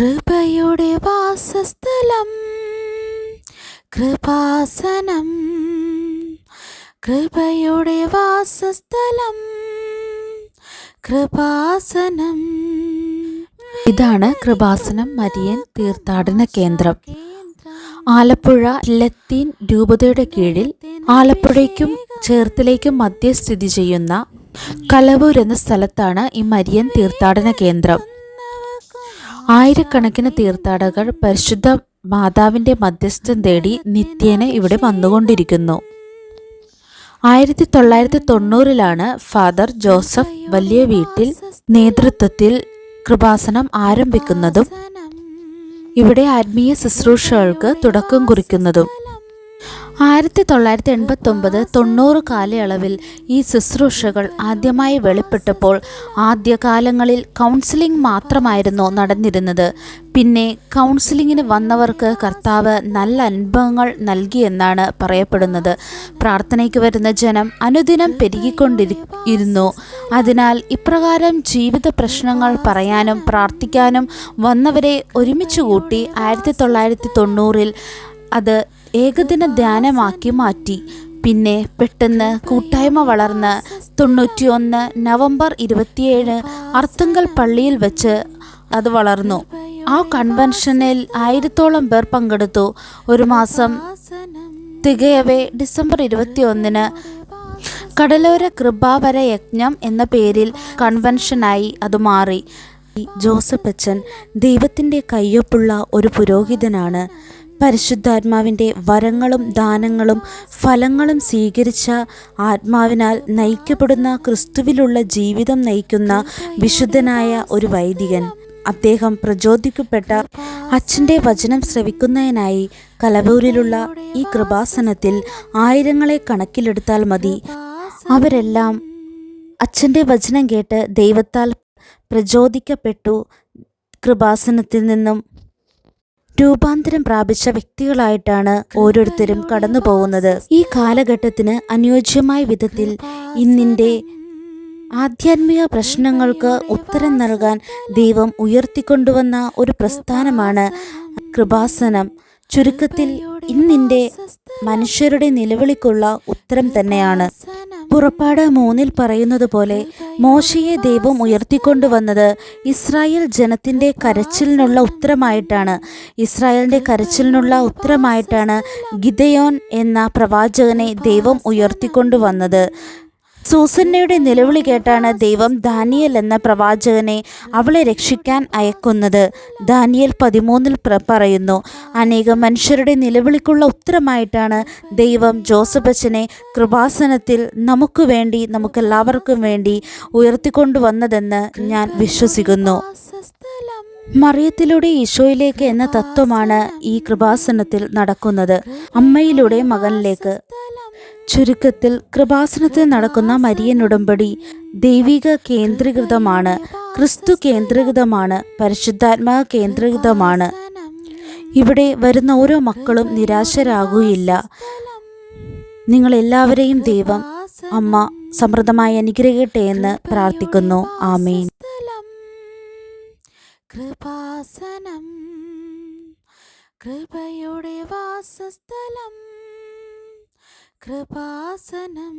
കൃപയുടെ വാസസ്ഥലം കൃപാസനം. കൃപയുടെ വാസസ്ഥലം കൃപാസനം. ഇതാണ് കൃപാസനം മരിയൻ തീർത്ഥാടന കേന്ദ്രം. ആലപ്പുഴ ലത്തീൻ രൂപതയുടെ കീഴിൽ ആലപ്പുഴയ്ക്കും ചേർത്തലേക്കും മധ്യ സ്ഥിതി ചെയ്യുന്ന കലവൂർ എന്ന സ്ഥലത്താണ് ഈ മരിയൻ തീർത്ഥാടന കേന്ദ്രം. ആയിരക്കണക്കിന് തീർത്ഥാടകർ പരിശുദ്ധ മാതാവിന്റെ മധ്യസ്ഥം തേടി നിത്യേന ഇവിടെ വന്നുകൊണ്ടിരിക്കുന്നു. ആയിരത്തി തൊള്ളായിരത്തി തൊണ്ണൂറിലാണ് ഫാദർ ജോസഫ് വലിയ വീട്ടിൽ നേതൃത്വത്തിൽ കൃപാസനം ആരംഭിക്കുന്നതും ഇവിടെ ആത്മീയ ശുശ്രൂഷകൾക്ക് തുടക്കം കുറിക്കുന്നതും. ആയിരത്തി തൊള്ളായിരത്തി എൺപത്തി ഒമ്പത് തൊണ്ണൂറ് കാലയളവിൽ ഈ ശുശ്രൂഷകൾ ആദ്യമായി വെളിപ്പെട്ടപ്പോൾ ആദ്യകാലങ്ങളിൽ കൗൺസിലിംഗ് മാത്രമായിരുന്നു നടന്നിരുന്നത്. പിന്നെ കൗൺസിലിങ്ങിന് വന്നവർക്ക് കർത്താവ് നല്ല അനുഭവങ്ങൾ നൽകിയെന്നാണ് പറയപ്പെടുന്നത്. പ്രാർത്ഥനയ്ക്ക് വരുന്ന ജനം അനുദിനം പെരുകിക്കൊണ്ടിരുന്നു അതിനാൽ ഇപ്രകാരം ജീവിത പ്രശ്നങ്ങൾ പറയാനും പ്രാർത്ഥിക്കാനും വന്നവരെ ഒരുമിച്ച് കൂട്ടി ആയിരത്തി തൊള്ളായിരത്തി തൊണ്ണൂറിൽ അത് ഏകദിന ധ്യാനമാക്കി മാറ്റി. പിന്നെ പെട്ടെന്ന് കൂട്ടായ്മ വളർന്ന് തൊണ്ണൂറ്റിയൊന്ന് നവംബർ ഇരുപത്തിയേഴ് അർത്തുങ്കൽ പള്ളിയിൽ വെച്ച് അത് വളർന്നു. ആ കൺവെൻഷനിൽ ആയിരത്തോളം പേർ പങ്കെടുത്തു. ഒരു മാസം തികയവേ ഡിസംബർ ഇരുപത്തിയൊന്നിന് കടലോര കൃപാവര യജ്ഞം എന്ന പേരിൽ കൺവെൻഷനായി അത് മാറി. ജോസഫ് അച്ഛൻ ദൈവത്തിന്റെ കയ്യൊപ്പുള്ള ഒരു പുരോഹിതനാണ്. പരിശുദ്ധാത്മാവിന്റെ വരങ്ങളും ദാനങ്ങളും ഫലങ്ങളും സ്വീകരിച്ച ആത്മാവിനാൽ നയിക്കപ്പെടുന്ന ക്രിസ്തുവിലുള്ള ജീവിതം നയിക്കുന്ന വിശുദ്ധനായ ഒരു വൈദികൻ. അദ്ദേഹം പ്രചോദിക്കപ്പെട്ട അച്ഛന്റെ വചനം ശ്രവിക്കുന്നതിനായി കലവൂരിലുള്ള ഈ കൃപാസനത്തിൽ ആയിരങ്ങളെ കണക്കിലെടുത്താൽ മതി. അവരെല്ലാം അച്ഛന്റെ വചനം കേട്ട് ദൈവത്താൽ പ്രചോദിക്കപ്പെട്ടു. കൃപാസനത്തിൽ നിന്നും രൂപാന്തരം പ്രാപിച്ച വ്യക്തികളായിട്ടാണ് ഓരോരുത്തരും കടന്നു പോകുന്നത്. ഈ കാലഘട്ടത്തിന് അനുയോജ്യമായ വിധത്തിൽ ഇന്നിന്റെ ആധ്യാത്മിക പ്രശ്നങ്ങൾക്ക് ഉത്തരം നൽകാൻ ദൈവം ഉയർത്തിക്കൊണ്ടുവന്ന ഒരു പ്രസ്ഥാനമാണ് കൃപാസനം. ചുരുക്കത്തിൽ ഇന്നിന്റെ മനുഷ്യരുടെ നിലവിളിക്കുള്ള ഉത്തരം തന്നെയാണ്. പുറപ്പാട് മൂന്നിൽ പറയുന്നത് പോലെ മോശയെ ദൈവം ഉയർത്തിക്കൊണ്ടുവന്നത് ഇസ്രായേൽ ജനത്തിന്റെ കരച്ചിലിനുള്ള ഉത്തരമായിട്ടാണ്. ഇസ്രായേലിന്റെ കരച്ചിലിനുള്ള ഉത്തരമായിട്ടാണ് ഗിദയോൻ എന്ന പ്രവാചകനെ ദൈവം ഉയർത്തിക്കൊണ്ടുവന്നത് സൂസന്നയുടെ നിലവിളി കേട്ടാണ് ദൈവം ദാനിയൽ എന്ന പ്രവാചകനെ അവളെ രക്ഷിക്കാൻ അയക്കുന്നത്. ദാനിയൽ പതിമൂന്നിൽ പറയുന്നു അനേകം മനുഷ്യരുടെ നിലവിളിക്കുള്ള ഉത്തരമായിട്ടാണ് ദൈവം ജോസഫച്ചനെ കൃപാസനത്തിൽ നമുക്ക് വേണ്ടി നമുക്കെല്ലാവർക്കും വേണ്ടി ഉയർത്തിക്കൊണ്ടുവന്നതെന്ന് ഞാൻ വിശ്വസിക്കുന്നു. മറിയത്തിലൂടെ ഈശോയിലേക്ക് എന്ന തത്വമാണ് ഈ കൃപാസനത്തിൽ നടക്കുന്നത്. അമ്മയിലൂടെ മകനിലേക്ക് ചുരുക്കത്തിൽ കൃപാസനത്തിൽ നടക്കുന്ന മരിയൻ ഉടമ്പടി ദൈവിക കേന്ദ്രീകൃതമാണ് ക്രിസ്തു കേന്ദ്രീകൃതമാണ് പരിശുദ്ധാത്മാ കേന്ദ്രീകൃതമാണ്. ഇവിടെ വരുന്ന ഓരോ മക്കളും നിരാശരാകുകയില്ല. നിങ്ങളെല്ലാവരെയും ദൈവം അമ്മ സമൃദ്ധമായി അനുഗ്രഹിക്കട്ടെ എന്ന് പ്രാർത്ഥിക്കുന്നു. ആമീൻ. കൃപാസനം കൃപയുടെ വാസസ്ഥലം കൃപാസനം.